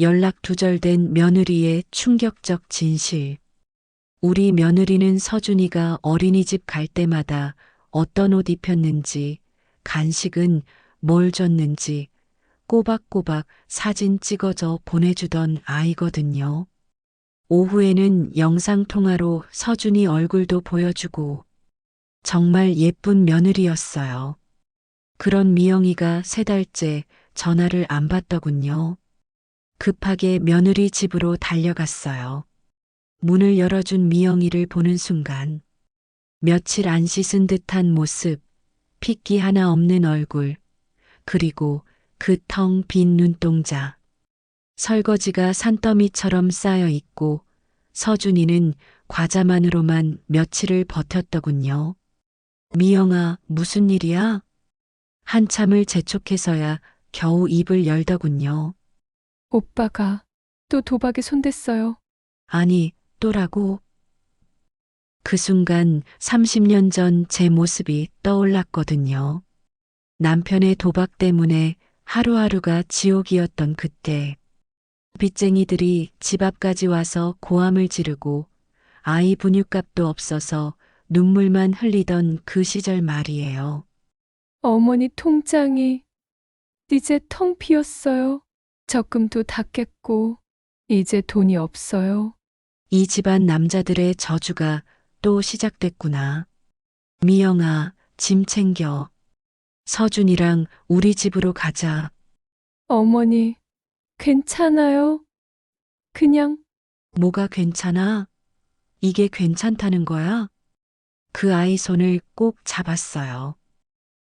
연락 두절된 며느리의 충격적 진실. 우리 며느리는 서준이가 어린이집 갈 때마다 어떤 옷 입혔는지, 간식은 뭘 줬는지 꼬박꼬박 사진 찍어줘 보내주던 아이거든요. 오후에는 영상통화로 서준이 얼굴도 보여주고 정말 예쁜 며느리였어요. 그런 미영이가 세 달째 전화를 안 받더군요. 급하게 며느리 집으로 달려갔어요. 문을 열어준 미영이를 보는 순간 며칠 안 씻은 듯한 모습, 핏기 하나 없는 얼굴, 그리고 그 텅 빈 눈동자. 설거지가 산더미처럼 쌓여 있고 서준이는 과자만으로만 며칠을 버텼더군요. 미영아, 무슨 일이야? 한참을 재촉해서야 겨우 입을 열더군요. 오빠가 또 도박에 손댔어요. 아니, 또라고? 그 순간 30년 전 제 모습이 떠올랐거든요. 남편의 도박 때문에 하루하루가 지옥이었던 그때. 빚쟁이들이 집 앞까지 와서 고함을 지르고 아이 분유값도 없어서 눈물만 흘리던 그 시절 말이에요. 어머니 통장이 이제 텅 비었어요. 적금도 다 깼고 이제 돈이 없어요. 이 집안 남자들의 저주가 또 시작됐구나. 미영아, 짐 챙겨. 서준이랑 우리 집으로 가자. 어머니 괜찮아요? 그냥 뭐가 괜찮아? 이게 괜찮다는 거야? 그 아이 손을 꼭 잡았어요.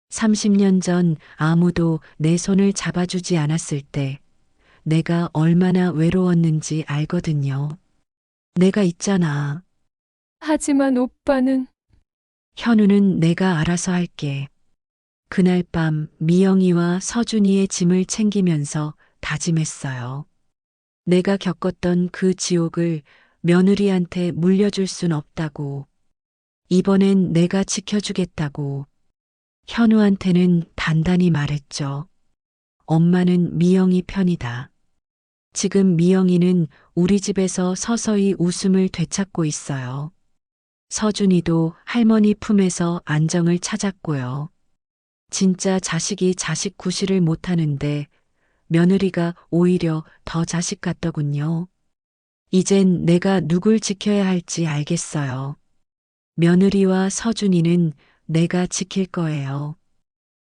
30년 전 아무도 내 손을 잡아주지 않았을 때 내가 얼마나 외로웠는지 알거든요. 내가 있잖아. 하지만 오빠는 현우는 내가 알아서 할게. 그날 밤 미영이와 서준이의 짐을 챙기면서 다짐했어요. 내가 겪었던 그 지옥을 며느리한테 물려줄 순 없다고. 이번엔 내가 지켜주겠다고. 현우한테는 단단히 말했죠. 엄마는 미영이 편이다. 지금 미영이는 우리 집에서 서서히 웃음을 되찾고 있어요. 서준이도 할머니 품에서 안정을 찾았고요. 진짜 자식이 자식 구실을 못하는데 며느리가 오히려 더 자식 같더군요. 이젠 내가 누굴 지켜야 할지 알겠어요. 며느리와 서준이는 내가 지킬 거예요.